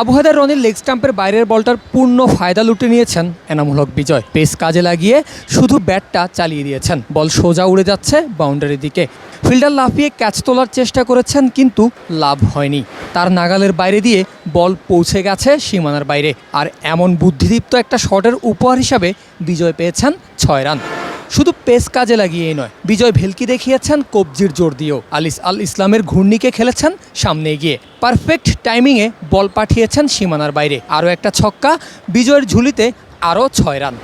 আবুহাদার রনির লেগ স্টাম্পের বাইরের বলটার পূর্ণ ফায়দা লুটে নিয়েছেন এনামুল হক বিজয়। পেস কাজে লাগিয়ে শুধু ব্যাটটা চালিয়ে দিয়েছেন। বল সোজা উড়ে যাচ্ছে বাউন্ডারির দিকে। ফিল্ডার লাফিয়ে ক্যাচ তোলার চেষ্টা করেছেন, কিন্তু লাভ হয়নি। তার নাগালের বাইরে দিয়ে বল পৌঁছে গেছে সীমানার বাইরে। আর এমন বুদ্ধিদীপ্ত একটা শটের উপহার হিসাবে বিজয় পেয়েছেন ছয় রান। শুধু পেস কাজে লাগিয়েই নয়, বিজয় ভেলকি দেখিয়েছেন কবজির জোর দিয়েও। আলিস আল ইসলামের ঘূর্ণিকে খেলেছেন সামনে গিয়ে পারফেক্ট টাইমিংয়ে বল পাঠিয়েছেন সীমানার বাইরে। আরও একটা ছক্কা, বিজয়ের ঝুলিতে আরও ছয় রান।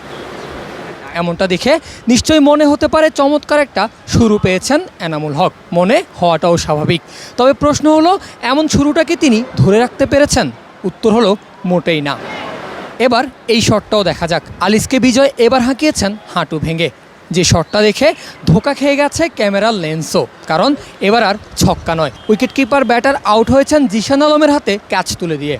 এমনটা দেখে নিশ্চয়ই মনে হতে পারে চমৎকার একটা শুরু পেয়েছেন এনামুল হক। মনে হওয়াটাও স্বাভাবিক। তবে প্রশ্ন হলো, এমন শুরুটাকে তিনি ধরে রাখতে পেরেছেন? উত্তর হলো, মোটেই না। এবার এই শটটাও দেখা যাক। আলিসকে বিজয় এবার হাঁকিয়েছেন হাঁটু ভেঙে। যে শটটা দেখে ধোকা খেয়ে গেছে ক্যামেরার লেন্সও। কারণ এবার আর ছক্কা নয়। উইকেটকিপার, ব্যাটার আউট হয়েছেন জিশান আলমের হাতে ক্যাচ তুলে দিয়ে।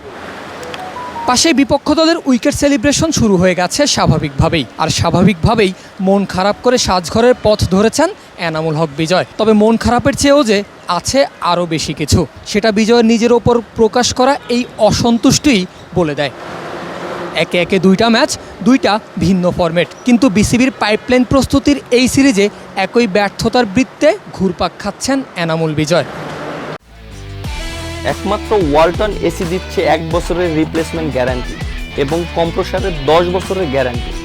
পাশে বিপক্ষ দলের উইকেট সেলিব্রেশন শুরু হয়ে গেছে স্বাভাবিকভাবেই। আর স্বাভাবিকভাবেই মন খারাপ করে সাজঘরের পথ ধরেছেন এনামুল হক বিজয়। তবে মন খারাপের চেয়েও যে আছে আরও বেশি কিছু। সেটা বিজয়ের নিজের ওপর প্রকাশ করা এই অসন্তুষ্টিই বলে দেয়। একে একে দুইটা ম্যাচ দুইটা ভিন্ন ফর্মেট কিন্তু বিসিবির পাইপলাইন প্রস্তুতির এই সিরিজে একই ব্যর্থতার বৃত্তে ঘুরপাক খাচ্ছেন এনামুল বিজয়। একমাত্র ওয়ালটন এসি দিচ্ছে এক বছরের রিপ্লেসমেন্ট গ্যারান্টি এবং কম্প্রসারের দশ বছরের গ্যারান্টি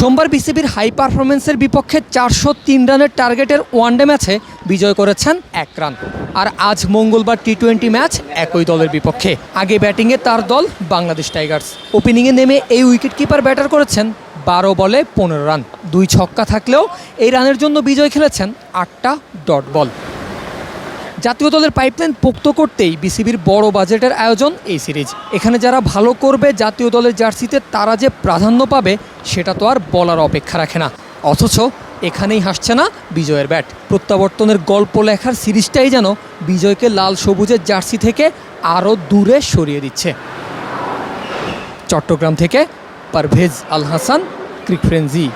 সোমবার বিসিবির হাই পারফরমেন্সের বিপক্ষে চারশো তিন রানের টার্গেটের ওয়ানডে ম্যাচে বিজয় করেছেন এক রান। আর আজ মঙ্গলবার টি টোয়েন্টি ম্যাচ একই দলের বিপক্ষে। আগে ব্যাটিংয়ে তার দল বাংলাদেশ টাইগার্স। ওপেনিংয়ে নেমে এই উইকেটকিপার ব্যাটার করেছেন বারো বলে পনেরো রান। দুই ছক্কা থাকলেও এই রানের জন্য বিজয় খেলেছেন আটটা ডট বল। জাতীয় দলের পাইপলাইন পোক্ত করতেই বিসিবির বড় বাজেটের আয়োজন এই সিরিজ এখানে যারা ভালো করবে জাতীয় দলের জার্সিতে তারা যে প্রাধান্য পাবে, সেটা তো আর বলার অপেক্ষা রাখে না। অথচ এখানেই হাসছে না বিজয়ের ব্যাট প্রত্যাবর্তনের গল্প লেখার সিরিজটাই যেন বিজয়কে লাল সবুজের জার্সি থেকে আরও দূরে সরিয়ে দিচ্ছে। চট্টগ্রাম থেকে পারভেজ আল হাসান ক্রিকফ্রেন্সি